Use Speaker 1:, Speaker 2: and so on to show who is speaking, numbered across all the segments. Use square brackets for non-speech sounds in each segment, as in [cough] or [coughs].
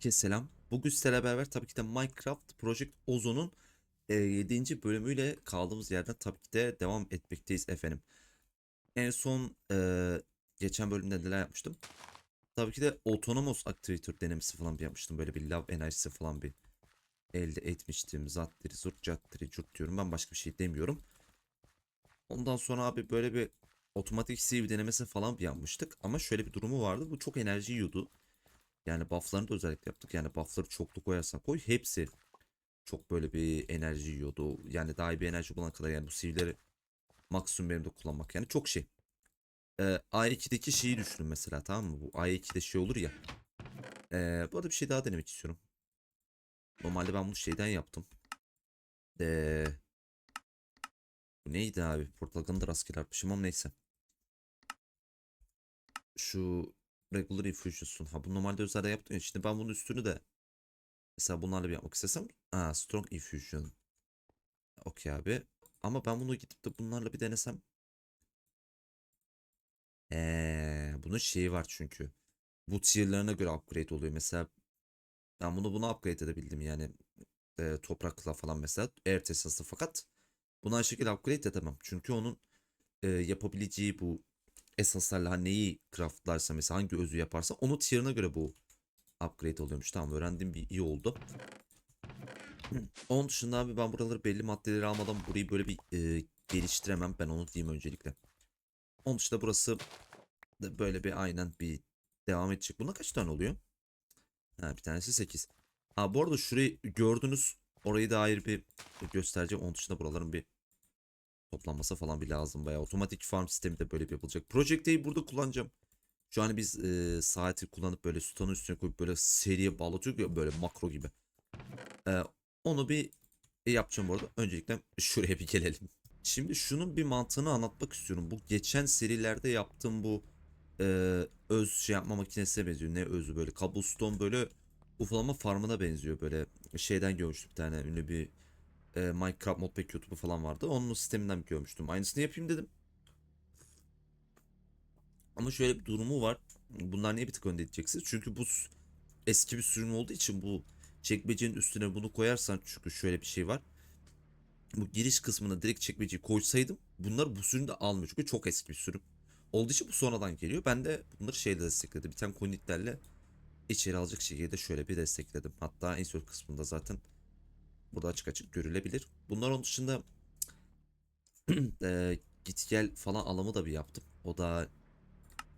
Speaker 1: Herkese selam. Bugün sizlerle beraber tabii ki de Minecraft Project Ozo'nun 7. bölümüyle kaldığımız yerden tabii ki de devam etmekteyiz efendim. En son e, geçen bölümde neler yapmıştım? Tabii ki de Autonomous Activator denemesi falan bir yapmıştım. Böyle bir lav enerjisi falan bir elde etmiştim. Zattiri, zurt, cattiri, curt diyorum. Ben başka bir şey demiyorum. Ondan sonra abi böyle bir otomatik save denemesi falan bir yapmıştık. Ama şöyle bir durumu vardı. Bu çok enerji yiyordu. Yani bufflarını da özellikle yaptık. Yani buffları çoklu koyarsan koy. Hepsi çok böyle bir enerji yiyordu. Yani daha iyi bir enerji bulana kadar yani bu sivleri maksimum benim de kullanmak. Yani çok şey. Ee, A2'deki şeyi düşünün mesela tamam mı? Bu A2'de şey olur ya. Ee, bu arada bir şey daha denemek istiyorum. Normalde ben bunu şeyden yaptım. Ee, bu neydi abi? Portakal'ın da rastgele ama neyse. Şu Regular Infusion'sun. Ha bu normalde özelde yaptım ya. Şimdi ben bunun üstünü de mesela bunlarla bir yapmak istesem. Ha Strong Infusion. Okey abi. Ama ben bunu gidip de bunlarla bir denesem. Eee, bunun şeyi var çünkü. Bu tier'larına göre upgrade oluyor. Mesela ben bunu buna upgrade edebildim yani. E, toprakla falan mesela. Air fakat buna şekilde upgrade edemem. Çünkü onun e, yapabileceği bu esanslarla hani neyi craftlarsa mesela hangi özü yaparsa onu tier'ına göre bu upgrade oluyormuş. Tamam öğrendiğim bir iyi oldu. [clears throat] Onun dışında abi ben buraları belli maddeleri almadan burayı böyle bir e, geliştiremem. Ben onu diyeyim öncelikle. Onun dışında burası böyle bir aynen bir devam edecek. Buna kaç tane oluyor? Ha, bir tanesi 8. Ha bu arada şurayı gördünüz. Orayı da ayrı bir göstereceğim. Onun dışında buraların bir toplanması falan bir lazım. Bayağı otomatik farm sistemi de böyle bir yapılacak. Project A'yı burada kullanacağım. Şu an biz e, saati kullanıp böyle sütunun üstüne koyup böyle seriye bağlatıyoruz ya böyle makro gibi. E, onu bir e, yapacağım bu. Öncelikle şuraya bir gelelim. Şimdi şunun bir mantığını anlatmak istiyorum. Bu geçen serilerde yaptığım bu e, öz şey yapma makinesine benziyor. Ne özü böyle cobblestone böyle ufalama farmına benziyor. Böyle şeyden görmüştüm bir tane ünlü bir e, Minecraft modpack YouTube'u falan vardı. Onun sisteminden görmüştüm. Aynısını yapayım dedim. Ama şöyle bir durumu var. Bunlar niye bir tık önde diyeceksiniz? Çünkü bu eski bir sürüm olduğu için bu çekmecenin üstüne bunu koyarsan çünkü şöyle bir şey var. Bu giriş kısmına direkt çekmeceyi koysaydım bunlar bu sürümde almıyor. Çünkü çok eski bir sürüm. Olduğu için bu sonradan geliyor. Ben de bunları şeyle destekledim. Bir tane konitlerle içeri alacak şekilde şöyle bir destekledim. Hatta insert kısmında zaten burada açık açık görülebilir. Bunlar onun dışında [clears throat] e, git gel falan alımı da bir yaptım. O da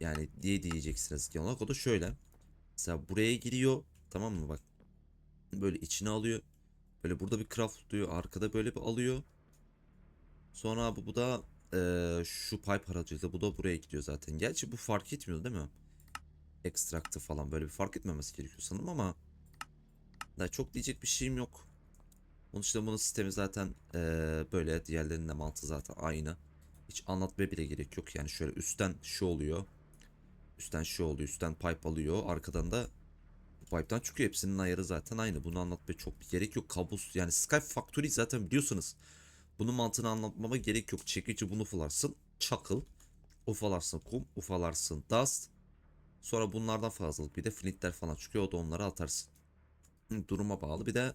Speaker 1: yani diye diyeceksiniz genel olarak. O da şöyle. Mesela buraya giriyor. Tamam mı bak. Böyle içine alıyor. Böyle burada bir craftluyor. Arkada böyle bir alıyor. Sonra abi bu da e, şu pipe aracıyla bu da buraya gidiyor zaten. Gerçi bu fark etmiyor değil mi? Ekstraktı falan böyle bir fark etmemesi gerekiyor sanırım ama da çok diyecek bir şeyim yok. Onun dışında bunun sistemi zaten e, böyle diğerlerinin de mantığı zaten aynı. Hiç anlatmaya bile gerek yok. Yani şöyle üstten şu oluyor. Üstten şu oluyor. Üstten pipe alıyor. Arkadan da bu pipe'dan çıkıyor. Hepsinin ayarı zaten aynı. Bunu anlatmaya çok bir gerek yok. Kabus yani Sky Factory zaten biliyorsunuz. Bunun mantığını anlatmama gerek yok. Çekici bunu ufalarsın. Çakıl. Ufalarsın kum. Ufalarsın dust. Sonra bunlardan fazlalık bir de flintler falan çıkıyor. O da onları atarsın. Duruma bağlı. Bir de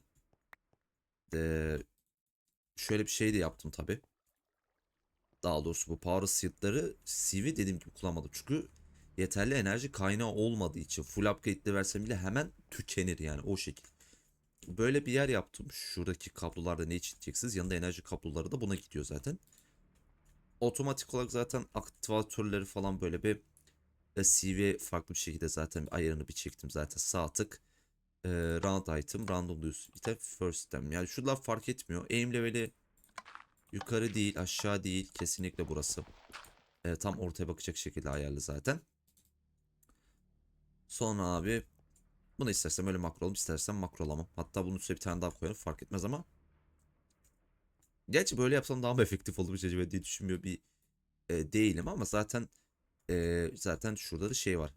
Speaker 1: eee, şöyle bir şey de yaptım tabi. Daha doğrusu bu power seed'ları CV dediğim gibi kullanmadım. Çünkü yeterli enerji kaynağı olmadığı için full upgrade'de versem bile hemen tükenir yani o şekil. Böyle bir yer yaptım. Şuradaki kablolarda ne için diyeceksiniz? Yanında enerji kabloları da buna gidiyor zaten. Otomatik olarak zaten aktivatörleri falan böyle bir e, CV farklı bir şekilde zaten ayarını bir çektim zaten. Sağ tık e, round item, random use item, first item. Yani şunlar fark etmiyor. Aim level'i yukarı değil, aşağı değil. Kesinlikle burası. E, tam ortaya bakacak şekilde ayarlı zaten. Sonra abi bunu istersem öyle makrolum istersem makrolamam. Hatta bunun üstüne bir tane daha koyarım fark etmez ama. Gerçi böyle yapsam daha mı efektif olur acaba diye düşünmüyor bir e, değilim ama zaten e, zaten şurada da şey var.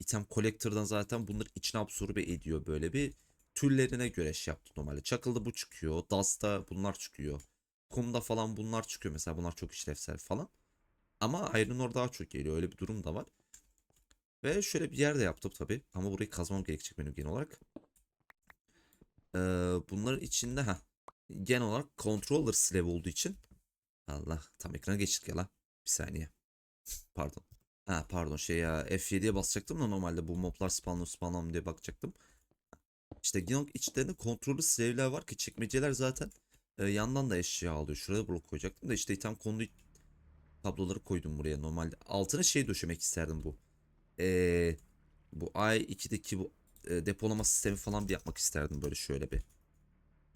Speaker 1: İtem collector'dan zaten bunları içine absorbe ediyor böyle bir türlerine göre şey yaptı normalde. Çakılda bu çıkıyor. Dust'ta bunlar çıkıyor. Kumda falan bunlar çıkıyor. Mesela bunlar çok işlevsel falan. Ama Iron Ore daha çok geliyor. Öyle bir durum da var. Ve şöyle bir yer de yaptım tabii. Ama burayı kazmam gerekecek benim genel olarak. Ee, bunların içinde ha genel olarak controller slab olduğu için Allah tam ekrana geçtik ya lan. Bir saniye. Pardon. Ha pardon şey ya F7'ye basacaktım da normalde bu moblar spawnlı spawnlı diye bakacaktım. İşte olarak içlerinde kontrollü slab'ler var ki çekmeceler zaten e, yandan da eşya alıyor. Şuraya blok koyacaktım da işte item conduit tabloları koydum buraya normalde. Altına şey döşemek isterdim bu. Ee, bu i2'deki bu e, depolama sistemi falan bir yapmak isterdim böyle şöyle bir.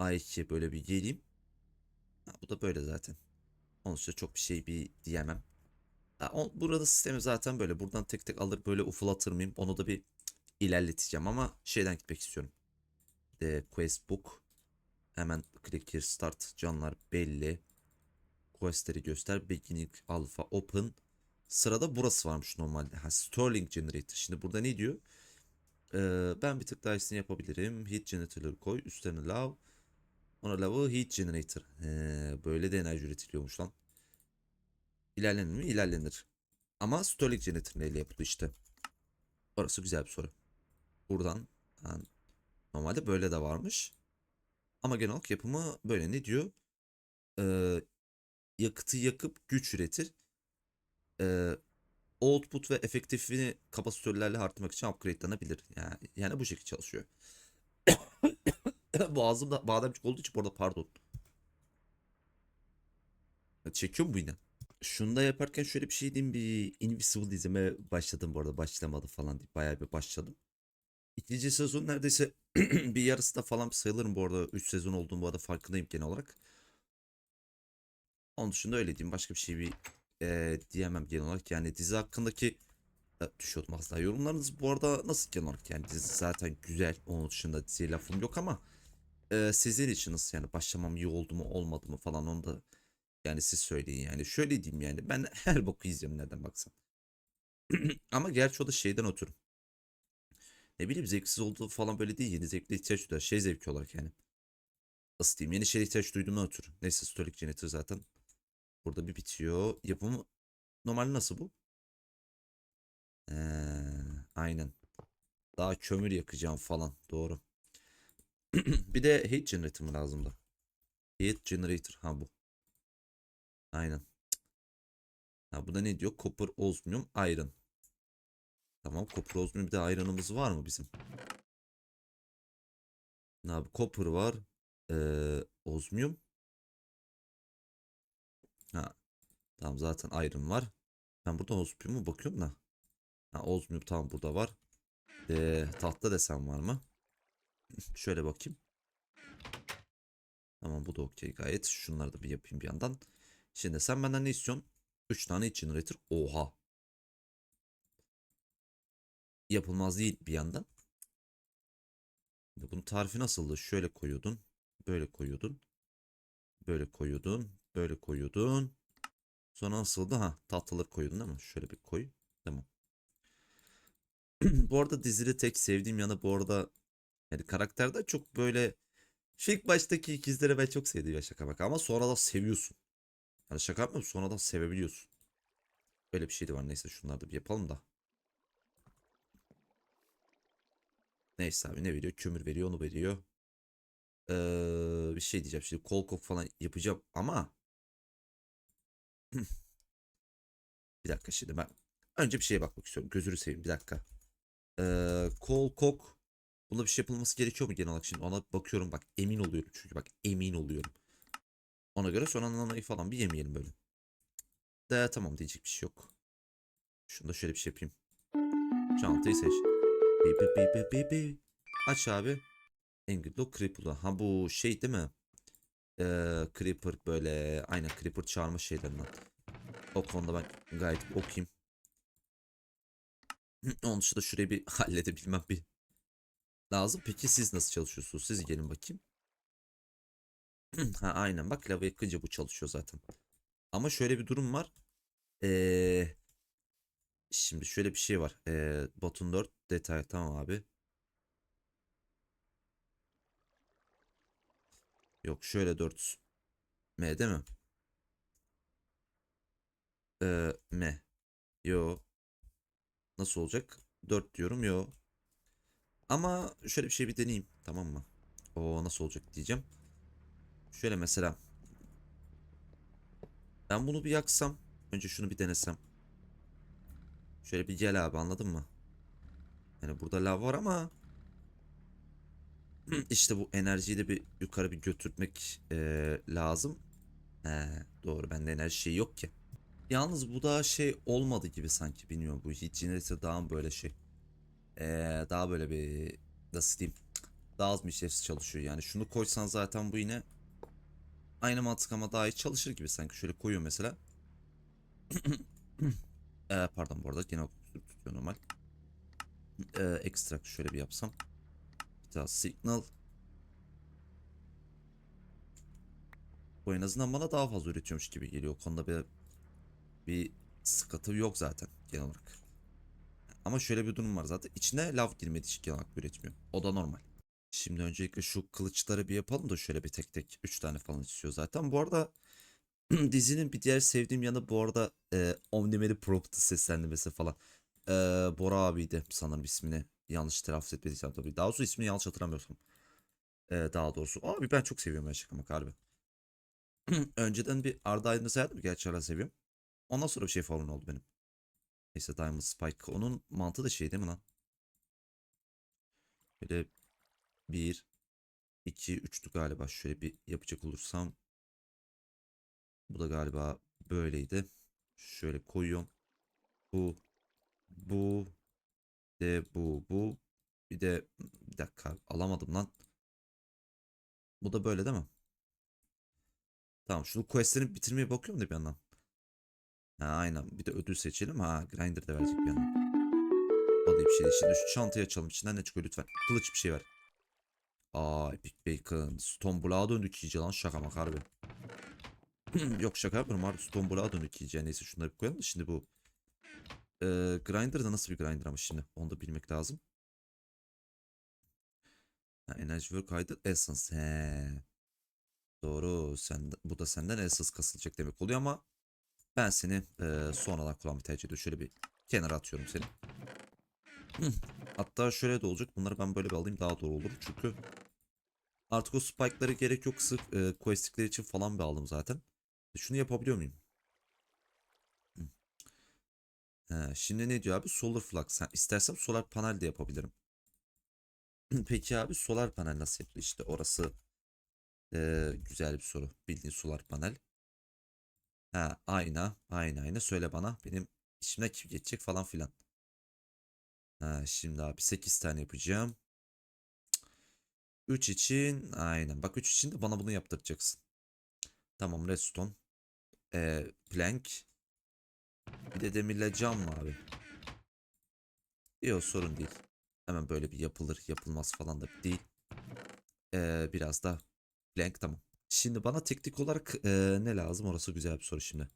Speaker 1: i2 böyle bir geleyim. Ha, bu da böyle zaten. Onun için çok bir şey bir diyemem. Ha, o, burada sistemi zaten böyle. Buradan tek tek alır böyle ufulatır mıyım? Onu da bir ilerleteceğim ama şeyden gitmek istiyorum. The quest book. Hemen click here start. Canlar belli. Questleri göster. Beginning alpha open. Sırada burası varmış normalde. Ha, Sterling Generator. Şimdi burada ne diyor? Ee, ben bir tık daha iyisini yapabilirim. Heat Generator'ları koy. Üstlerine lav. Ona lavı Heat Generator. He, böyle de enerji üretiliyormuş lan. İlerlenir mi? İlerlenir. Ama Sterling Generator neyle yapılıyor işte. Orası güzel bir soru. Buradan ha, normalde böyle de varmış. Ama genel olarak yapımı böyle ne diyor? Ee, yakıtı yakıp güç üretir. Ee, output ve efektifini kapasitörlerle artırmak için upgrade'lanabilir. Yani, yani bu şekilde çalışıyor. [coughs] Boğazımda bademcik olduğu için bu arada pardon. Çekiyor mu bu yine? Şunu da yaparken şöyle bir şey diyeyim. Bir Invisible izleme başladım bu arada. Başlamadı falan deyip bayağı bir başladım. İkinci sezon neredeyse [clears throat] bir yarısı da falan sayılırım bu arada. 3 sezon olduğum bu arada farkındayım genel olarak. Onun dışında öyle diyeyim. Başka bir şey bir e, diyemem genel olarak. Yani dizi hakkındaki e, düşüyordum aslında. Yorumlarınız bu arada nasıl genel olarak? Yani dizi zaten güzel. Onun dışında diziye lafım yok ama e, sizin için nasıl yani başlamam iyi oldu mu olmadı mı falan onu da yani siz söyleyin yani. Şöyle diyeyim yani ben [laughs] her boku izliyorum nereden baksan. [clears throat] Ama gerçi o da şeyden oturum. Ne bileyim zevksiz olduğu falan böyle değil. Yeni zevkle ihtiyaç duyar. Şey zevki olarak yani. Nasıl diyeyim? Yeni şeye ihtiyaç duyduğumdan ötürü. Neyse Stolik Janitor zaten burada bir bitiyor. Yapımı normal nasıl bu? Ee, aynen. Daha kömür yakacağım falan. Doğru. [clears throat] bir de heat generator mı lazımdı? Heat generator. Ha bu. Aynen. Ha bu da ne diyor? Copper, osmium, iron. Tamam copper, osmium bir de iron'ımız var mı bizim? Ne abi? Copper var. Ee, osmium. Ha. Tamam zaten iron var. Ben burada osmium'a bakıyorum da. Ha osmium tamam burada var. Ee, tahta desen var mı? [laughs] Şöyle bakayım. Tamam bu da okey gayet. Şunları da bir yapayım bir yandan. Şimdi sen benden ne istiyorsun? 3 tane iç generator. Oha. Yapılmaz değil bir yandan. Bunun tarifi nasıldı? Şöyle koyuyordun. Böyle koyuyordun. Böyle koyuyordun. Böyle koyuyordun. Sonra nasıldı? Ha tahtaları koyuyordun değil mi? Şöyle bir koy. Tamam. [clears throat] bu arada dizide tek sevdiğim yanı bu arada yani karakterde çok böyle şu ilk baştaki ikizleri ben çok sevdim ya şaka bak ama sonradan seviyorsun. Yani şaka yapmıyorum sonradan sevebiliyorsun. Böyle bir şey de var neyse şunları da bir yapalım da. Neyse abi ne veriyor? Kömür veriyor onu veriyor. Ee, bir şey diyeceğim şimdi kol kok falan yapacağım ama [clears throat] bir dakika şimdi ben önce bir şeye bakmak istiyorum. Gözünü seveyim bir dakika. Ee, kol kok bunda bir şey yapılması gerekiyor mu genel olarak şimdi ona bakıyorum bak emin oluyorum çünkü bak emin oluyorum. Ona göre sonra nanayı falan bir yemeyelim böyle. De tamam diyecek bir şey yok. Şunu da şöyle bir şey yapayım. Çantayı seç. Bi bi bi bi bi bi. Aç abi. Engidlo Creeper'la. Ha bu şey değil mi? Ee, Creeper böyle aynen Creeper çağırma şeylerinden. O konuda ben gayet okuyayım. [clears throat] Onun dışında şurayı bir [laughs] halledebilmem bir lazım. Peki siz nasıl çalışıyorsunuz? Siz gelin bakayım. [clears throat] ha aynen bak lava yakınca bu çalışıyor zaten. Ama şöyle bir durum var. Ee, şimdi şöyle bir şey var. Ee, botun 4 detay tamam abi. Yok şöyle 4 M değil mi? Ee, M. Yo. Nasıl olacak? 4 diyorum yo. Ama şöyle bir şey bir deneyeyim tamam mı? O nasıl olacak diyeceğim. Şöyle mesela ben bunu bir yaksam önce şunu bir denesem. Şöyle bir gel abi anladın mı? Yani burada lav var ama [clears throat] işte bu enerjiyi de bir yukarı bir götürmek eee, lazım. He, doğru bende enerji şeyi yok ki. Yalnız bu daha şey olmadı gibi sanki bilmiyorum bu hiç ise daha mı böyle şey. Eee, daha böyle bir nasıl diyeyim daha az işlevsiz çalışıyor yani şunu koysan zaten bu yine aynı mantık ama daha iyi çalışır gibi sanki şöyle koyuyor mesela. Eee, [clears throat] pardon bu arada gene tutuyor normal. Eee extract şöyle bir yapsam. Bir daha signal. Bu en azından bana daha fazla üretiyormuş gibi geliyor. O konuda bir bir sıkıntı yok zaten genel olarak. Ama şöyle bir durum var zaten. İçine lav girmediği için genel olarak üretmiyor. O da normal. Şimdi öncelikle şu kılıçları bir yapalım da şöyle bir tek tek 3 tane falan istiyor zaten. Bu arada [clears throat] dizinin bir diğer sevdiğim yanı bu arada e, Omniman'i Prompt'ı seslendirmesi falan. E, Bora abiydi sanırım ismini. Yanlış telaffuz etmediysem tabii. Daha doğrusu ismini yanlış hatırlamıyorsam. E, daha doğrusu. Abi ben çok seviyorum ben şaka maka harbi. [clears throat] Önceden bir Arda Aydın'ı sayardım. Gerçi hala seviyorum. Ondan sonra bir şey falan oldu benim. Neyse Diamond Spike. Onun mantığı da şey değil mi lan? Böyle bir, iki, üçtü galiba. Şöyle bir yapacak olursam. Bu da galiba böyleydi. Şöyle koyuyorum. Bu, bu, de bu, bu. Bir de bir dakika alamadım lan. Bu da böyle değil mi? Tamam şunu questlerini bitirmeye bakıyorum da bir yandan. Ha aynen bir de ödül seçelim. Ha grinder de verecek bir yandan. O bir şey. Şimdi şu çantayı açalım. İçinden ne çıkıyor lütfen. Kılıç bir şey ver. Aa Epic Bacon. Stone Blood'a döndük iyice lan şaka mak harbi. [clears throat] Yok şaka yapmıyorum harbi Stone Blood'a döndük iyice. Neyse şunları bir koyalım da şimdi bu. Ee, grinder da nasıl bir grinder ama şimdi. Onu da bilmek lazım. Ha, Energy Work Hide Essence. He. Doğru. Sen, bu da senden Essence kasılacak demek oluyor ama ben seni e, sonradan kullanmayı tercih ediyorum. Şöyle bir kenara atıyorum seni. Hı. Hatta şöyle de olacak. Bunları ben böyle bir alayım daha doğru olur. Çünkü artık o spike'lara gerek yok. Sırf e, quest'likler için falan bir aldım zaten. E, Şunu yapabiliyor muyum? Hı. He, şimdi ne diyor abi? Solar flux. Ha, istersem solar panel de yapabilirim. [clears throat] Peki abi solar panel nasıl yapılıyor? İşte orası e, güzel bir soru. Bildiğin solar panel. Ha, ayna, ayna, ayna. Söyle bana. Benim işimden kim geçecek falan filan. Ha, şimdi abi 8 tane yapacağım. 3 için aynen. Bak 3 için de bana bunu yaptıracaksın. Tamam redstone. Ee, plank. Bir de demirle cam mı abi? Yok sorun değil. Hemen böyle bir yapılır yapılmaz falan da değil. Ee, biraz da plank tamam. Şimdi bana teknik olarak ee, ne lazım? Orası güzel bir soru şimdi.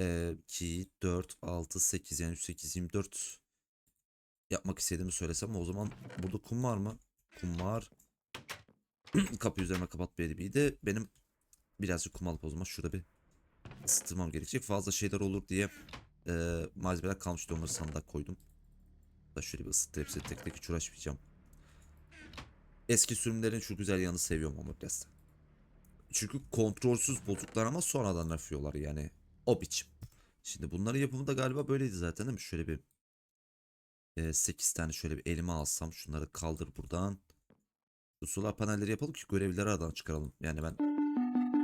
Speaker 1: Ee, 2, 4, 6, 8 yani 3, 8, 24 yapmak istediğimi söylesem o zaman burada kum var mı? Kum var. Kapı üzerine kapat bir de benim birazcık kum alıp o zaman şurada bir ısıtırmam gerekecek. Fazla şeyler olur diye e, malzemeler kalmıştı onları sandığa koydum. Da şöyle bir ısıttı hepsini tek tek hiç uğraşmayacağım. Eski sürümlerin şu güzel yanı seviyorum ama biraz da. Çünkü kontrolsüz bozuklar ama sonradan yapıyorlar yani o biçim. Şimdi bunların yapımı da galiba böyleydi zaten değil mi? Şöyle bir 8 tane şöyle bir elime alsam şunları kaldır buradan. Bu solar panelleri yapalım ki görevleri aradan çıkaralım. Yani ben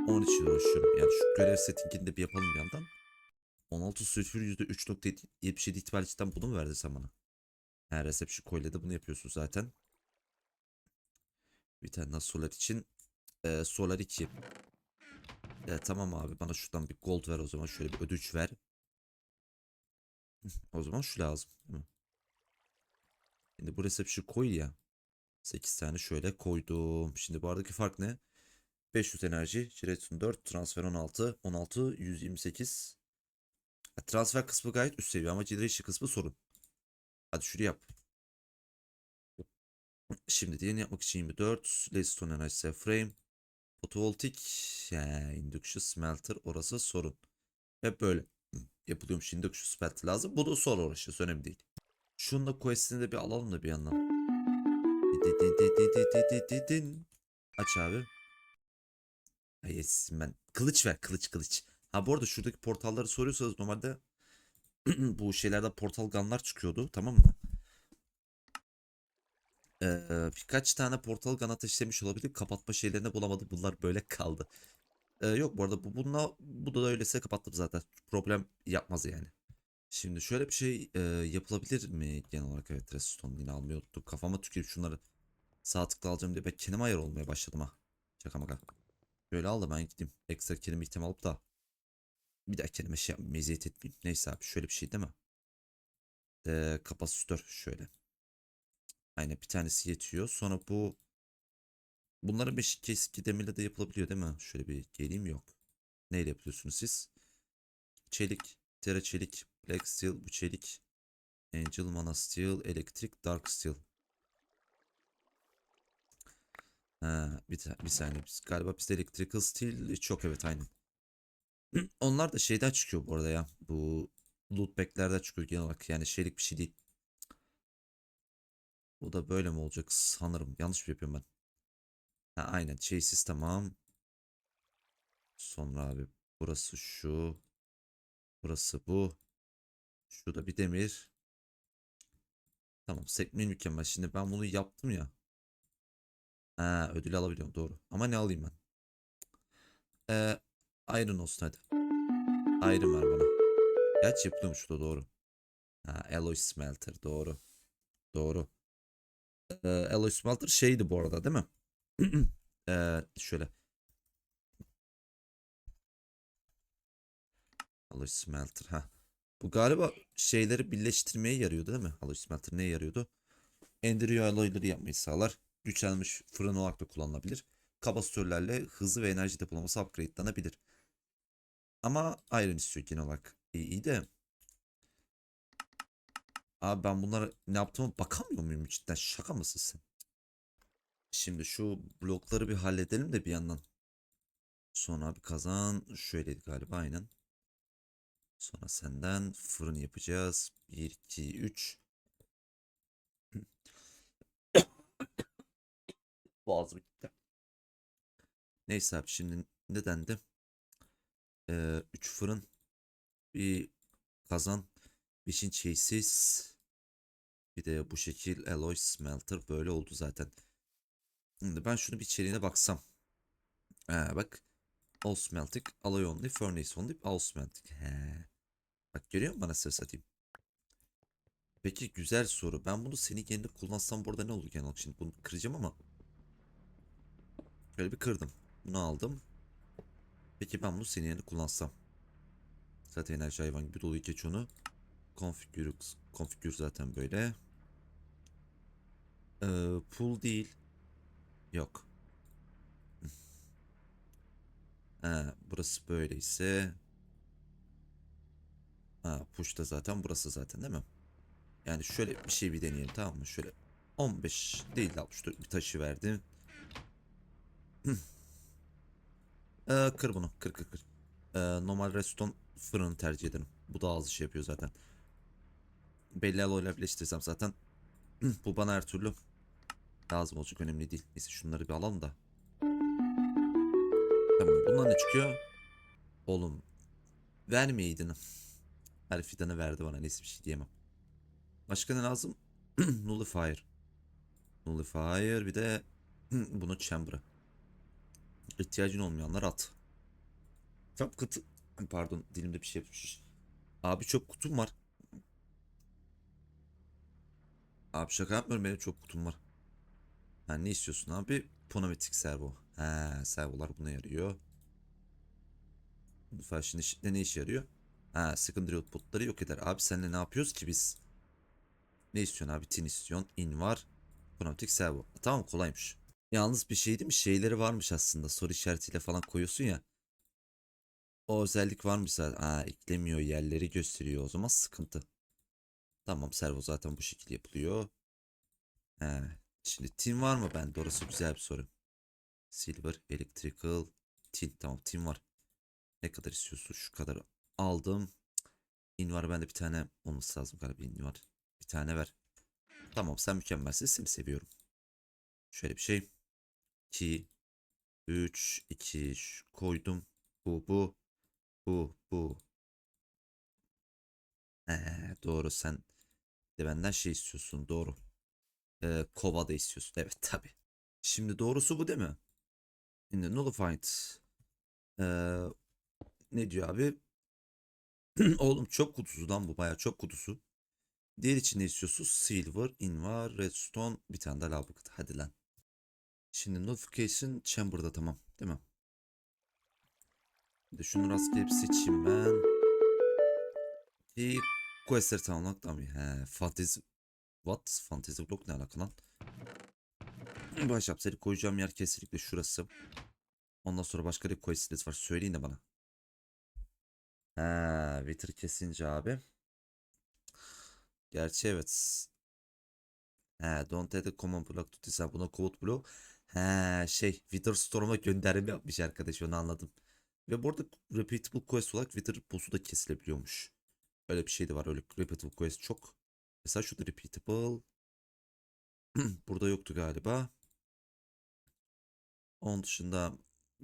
Speaker 1: onun için uğraşıyorum. Yani şu görev settingini de bir yapalım bir yandan. 16 sülfür %3.77 ihtimal cidden bunu mu verdin sen bana? Her reception coil'de de bunu yapıyorsun zaten. Bir tane daha solar için. Ee, solar 2. E, tamam abi bana şuradan bir gold ver o zaman. Şöyle bir ödünç ver. [laughs] O zaman şu lazım. Şimdi bu reception koy ya. 8 tane şöyle koydum. Şimdi bu fark ne? 500 enerji, Redstone 4, transfer 16, 16, 128. Ha, Transfer kısmı gayet üst seviye ama generation kısmı sorun. Hadi şurayı yap. Şimdi diğerini yapmak için 24. Redstone enerjisi frame. Photovoltaik. Yani induction smelter orası sorun. Hep böyle yapılıyormuş induction smelter lazım. Bu da sonra uğraşıyoruz önemli değil. Şunu da questini de bir alalım da bir yandan. Aç abi. Yes ben. Kılıç ver kılıç kılıç. Ha bu arada şuradaki portalları soruyorsanız normalde [clears throat] bu şeylerde portal ganlar çıkıyordu tamam mı? Ee, birkaç tane portal gun ateşlemiş olabilir. Kapatma şeylerini bulamadım. Bunlar böyle kaldı. Ee, yok bu arada bu, bununla, bu da öylese kapattım zaten. Problem yapmaz yani. Şimdi şöyle bir şey e, yapılabilir mi genel olarak evet redstone yine almayı. Kafama tükürüp şunları sağ tıkla alacağım diye ben kendime ayar olmaya başladım ha. Şaka maka. Böyle al da ben gideyim. Ekstra kelime item alıp da bir daha kelime şey yapmayayım, meziyet etmeyeyim. Neyse abi şöyle bir şey değil mi? Ee, kapasitör şöyle. Aynen bir tanesi yetiyor. Sonra bu bunların beşi keski demirle de yapılabiliyor değil mi? Şöyle bir geleyim yok. Neyle yapıyorsunuz siz? Çelik, Terra çelik, Black Steel bu çelik. Angel Mana Steel, Elektrik, Dark Steel. Ha, bir, bir saniye. Biz, galiba bizde Electrical Steel çok evet aynen. [clears throat] Onlar da şeyden çıkıyor bu arada ya. Bu loot pack'lerden çıkıyor genel olarak. Yani şeylik bir şey değil. Bu da böyle mi olacak sanırım. Yanlış mı yapıyorum ben? Ha, aynen. Chasis tamam. Sonra abi burası şu. Burası bu. Şu da bir demir. Tamam. Sekmeyi mükemmel. Şimdi ben bunu yaptım ya. Ha, ödül alabiliyorum doğru. Ama ne alayım ben? Ee, Iron olsun hadi. Iron ver bana. Gerçi yapılıyormuş da doğru. Ha, Alloy Smelter doğru. Doğru. Ee, Alloy Smelter şeydi bu arada değil mi? [clears throat] Ee, şöyle. Alloy Smelter ha. Bu galiba şeyleri birleştirmeye yarıyordu değil mi? Alloy Smelter neye yarıyordu? Endiriyor alloyları yapmayı sağlar. Güçlenmiş fırın olarak da kullanılabilir. Kapasitörlerle hızlı ve enerji depolaması upgrade'lanabilir. Ama iron istiyor genel olarak. İyi, iyi de. Abi ben bunlara ne yaptığıma bakamıyor muyum cidden? Şaka mısın sen? Şimdi şu blokları bir halledelim de bir yandan. Sonra bir kazan. Şöyleydi galiba aynen. Sonra senden fırın yapacağız. 1, 2, 3. Boğazım gitti. Neyse abi şimdi ne dendi? 3 fırın. Bir kazan. 5'in chasis. Bir de bu şekil alloy smelter böyle oldu zaten. Şimdi ben şunu bir içeriğine baksam. Ha, bak. All smelting, alloy only, furnace only, all smelting. He. Bak görüyor musun bana ses satayım? Peki güzel soru. Ben bunu senin yerine kullansam burada ne olur genel? Şimdi bunu kıracağım ama. Böyle bir kırdım. Bunu aldım. Peki ben bunu senin yerine kullansam. Zaten enerji hayvan gibi dolu geç onu. Konfigür, konfigür zaten böyle. Ee, pool değil. Yok. [laughs] Ha, burası böyleyse. Ha, push da zaten burası zaten değil mi? Yani şöyle bir şey bir deneyelim tamam mı? Şöyle 15 değil de 64 bir taşı verdim. [clears throat] ee, kır bunu. Kır kır kır. Ee, normal redstone fırını tercih ederim. Bu daha hızlı şey yapıyor zaten. Belli alloyla birleştirsem zaten [clears throat] bu bana her türlü lazım olacak önemli değil. Neyse şunları bir alalım da. Tamam bundan ne çıkıyor? Oğlum vermeyeydin. Her fidanı verdi bana neyse bir şey diyemem. Başka ne lazım? [clears throat] Nullifier. Nullifier bir de [clears throat] bunu chamber'a. İhtiyacın olmayanlar at. Çöp kutu. Pardon dilimde bir şey yapmış. Abi çöp kutum var. Abi şaka yapmıyorum benim çöp kutum var. Ha ne istiyorsun abi? Ponometik servo. Ha servolar buna yarıyor. Şimdi ne işe yarıyor? Ha secondary outputları yok eder. Abi seninle ne yapıyoruz ki biz? Ne istiyorsun abi? Tin istiyorsun. In var. Pneumatik servo. Tamam kolaymış. Yalnız bir şey değil mi? Şeyleri varmış aslında. Soru işaretiyle falan koyuyorsun ya. O özellik varmış zaten. Aa eklemiyor. Yerleri gösteriyor. O zaman sıkıntı. Tamam servo zaten bu şekilde yapılıyor. He. Şimdi tin var mı bende? Orası güzel bir soru. Silver, electrical, tin. Tamam tin var. Ne kadar istiyorsun? Şu kadar aldım. In var bende bir tane olması lazım galiba in var. Bir tane ver. Tamam sen mükemmelsin. Seni seviyorum. Şöyle bir şey. 2 3 2 koydum. Bu bu bu bu. Ee, doğru sen de benden şey istiyorsun. Doğru. Ee, kova da istiyorsun. Evet tabi. Şimdi doğrusu bu değil mi? Şimdi nullified. Ee, ne diyor abi? [clears throat] Oğlum çok kutusu lan bu bayağı çok kutusu. Diğer için ne istiyorsun? Silver, invar, redstone, bir tane de lava bucket. Hadi lan. Şimdi notification chamber'da tamam değil mi? Bir de şunu rastgele bir seçeyim ben. Ki questleri tamamlamak tamam. He, fantasy What? Fantasy block ne alaka lan? Başlayalım. Seni koyacağım yer kesinlikle şurası. Ondan sonra başka bir questiniz var. Söyleyin de bana. Ha, Wither kesince abi. Gerçi evet. He, don't add a common block to design. Buna code block. He, şey, Wither Storm'a gönderme yapmış arkadaş onu anladım. Ve bu arada repeatable quest olarak Wither boss'u da kesilebiliyormuş. Öyle bir şey de var. Öyle repeatable quest çok. Mesela şurada repeatable. [clears throat] Burada yoktu galiba. Onun dışında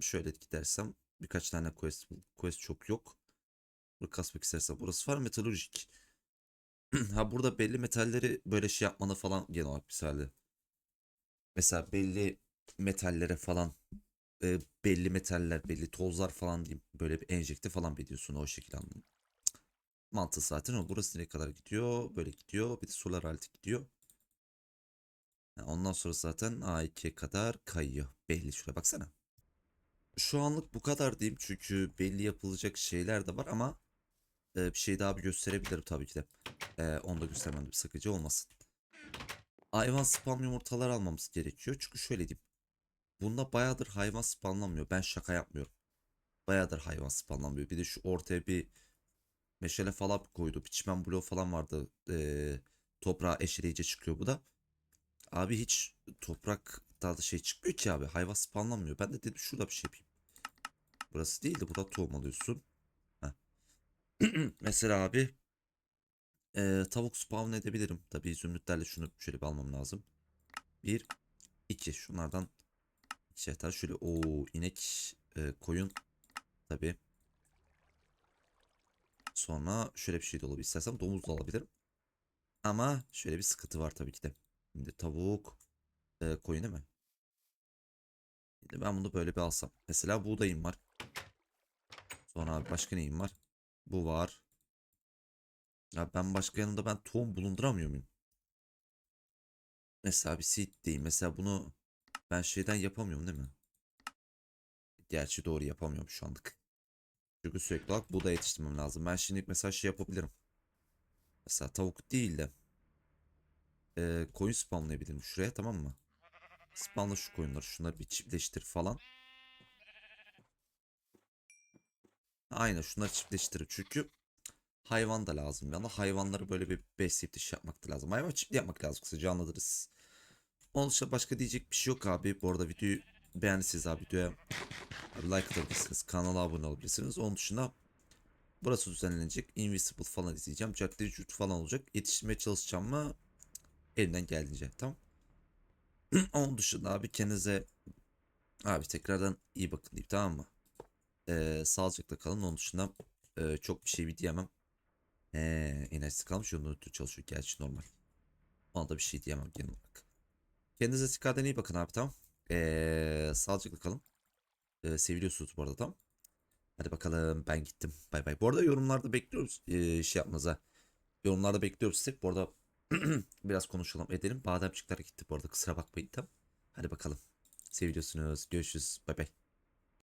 Speaker 1: şöyle gidersem birkaç tane quest, quest çok yok. Burada kasmak istersen burası var metalurjik. [clears throat] ha burada belli metalleri böyle şey yapmanı falan genel olarak misali. Mesela belli metallere falan e, belli metaller, belli tozlar falan diyeyim. Böyle bir enjekte falan ediyorsun o şekilde anladım. Mantığı zaten o. Burası nereye kadar gidiyor? Böyle gidiyor. Bir de solar altı gidiyor. Ha, Ondan sonra zaten A2'ye kadar kayıyor. Belli şuraya baksana. Şu anlık bu kadar diyeyim çünkü belli yapılacak şeyler de var ama e, bir şey daha bir gösterebilirim tabii ki de. E, onu da göstermemde bir sakınca olmasın. Hayvan spam yumurtalar almamız gerekiyor. Çünkü şöyle diyeyim. Bunda bayağıdır hayvan spamlanmıyor. Ben şaka yapmıyorum. Bayağıdır hayvan spamlanmıyor. Bir de şu ortaya bir meşale falan koydu. Bir çimen bloğu falan vardı. E, toprağa eşeleyici çıkıyor bu da. Abi hiç toprak daha da şey çıkmıyor ki abi. Hayvan spamlanmıyor. Ben de dedim şurada bir şey yapayım. Burası değil de burada tohum alıyorsun. [clears throat] Mesela abi e, tavuk spawn edebilirim. Tabii zümrütlerle şunu şöyle bir almam lazım. Bir, iki. Şunlardan iki yeter. Şöyle o inek, e, koyun. Tabii. Sonra şöyle bir şey de olabilir. İstersem domuz da alabilirim. Ama şöyle bir sıkıntı var tabii ki de. Şimdi tavuk, e, koyun değil mi? Şimdi ben bunu böyle bir alsam. Mesela buğdayım var. Sonra abi başka neyim var? Bu var. Ya ben başka yanında ben tohum bulunduramıyor muyum? Mesela bir seed diyeyim. Mesela bunu ben şeyden yapamıyorum değil mi? Gerçi doğru yapamıyorum şu anlık. Çünkü sürekli olarak buğday yetiştirmem lazım. Ben şimdi mesela şey yapabilirim. Mesela tavuk değil de e, koyun spamlayabilirim şuraya tamam mı? Spamla şu koyunları şunları bir çiftleştir falan. Aynen şunları çiftleştir çünkü hayvan da lazım. Yani hayvanları böyle bir besleyip de şey yapmak da lazım. Hayvan çiftli yapmak lazım kısaca anladınız. Onun dışında başka diyecek bir şey yok abi. Bu arada videoyu beğendiyseniz abi videoya like atabilirsiniz. Kanala abone olabilirsiniz. Onun dışında burası düzenlenecek. Invisible falan izleyeceğim. Cadde vücut falan olacak. Yetiştirmeye çalışacağım mı? Elimden geldiğince. Tamam. [clears throat] Onun dışında abi kendinize abi tekrardan iyi bakın deyip tamam mı? Ee, sağlıcakla kalın. Onun dışında e, çok bir şey diyemem. Ee, enerjisi kalmış. Yolunda ötürü çalışıyor. Gerçi normal. Ona da bir şey diyemem genel olarak. Kendinize tekrardan iyi bakın abi tamam. Ee, sağlıcakla kalın. Ee, seviliyorsunuz bu arada tamam. Hadi bakalım ben gittim. Bay bay. Bu arada yorumlarda bekliyoruz ee, şey yapmanıza. Yorumlarda bekliyoruz sizi. Bu arada [clears throat] biraz konuşalım edelim. Bademcikler gitti bu arada kusura bakmayın tamam. Hadi bakalım. Seviliyorsunuz. Görüşürüz. Bay bay.